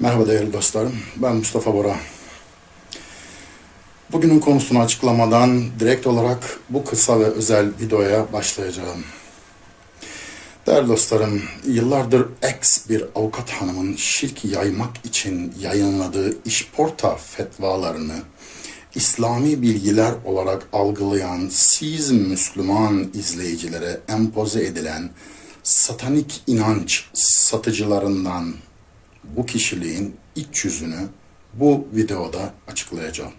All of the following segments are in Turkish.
Merhaba değerli dostlarım. Ben Mustafa Bora. Bugünün konusunu açıklamadan direkt olarak bu kısa ve özel videoya başlayacağım. Değerli dostlarım, yıllardır ex bir avukat hanımın şirk yaymak için yayınladığı işporta fetvalarını İslami bilgiler olarak algılayan siz Müslüman izleyicilere empoze edilen satanik inanç satıcılarından bu kişiliğin iç yüzünü bu videoda açıklayacağım.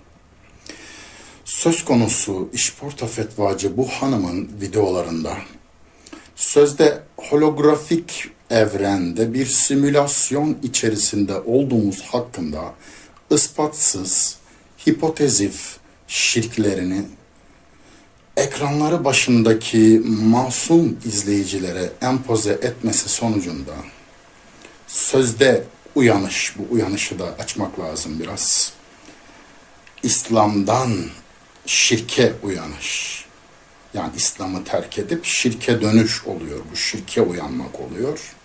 Söz konusu işporta fetvacı bu hanımın videolarında sözde holografik evrende bir simülasyon içerisinde olduğumuz hakkında ispatsız, hipotezif şirklerini ekranları başındaki masum izleyicilere empoze etmesi sonucunda sözde uyanış, bu uyanışı da açmak lazım biraz. İslam'dan şirke uyanış. Yani İslam'ı terk edip şirke dönüş oluyor. Bu şirke uyanmak oluyor.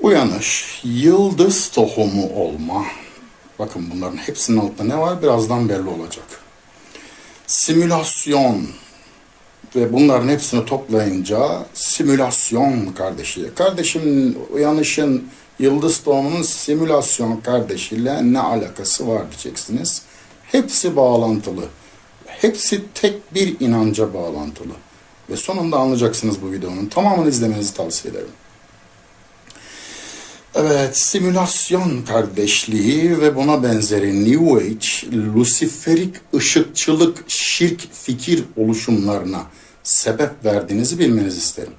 Uyanış, yıldız tohumu olma. Bakın bunların hepsinin altında ne var? Birazdan belli olacak. Simülasyon ve bunların hepsini toplayınca simülasyon kardeşi. Kardeşim uyanışın yıldız doğumunun simülasyon kardeşiyle ne alakası var diyeceksiniz. Hepsi bağlantılı. Hepsi tek bir inanca bağlantılı. Ve sonunda anlayacaksınız bu videonun. Tamamını izlemenizi tavsiye ederim. Evet, simülasyon kardeşliği ve buna benzeri New Age, Luciferik ışıkçılık, şirk fikir oluşumlarına sebep verdiğinizi bilmenizi isterim.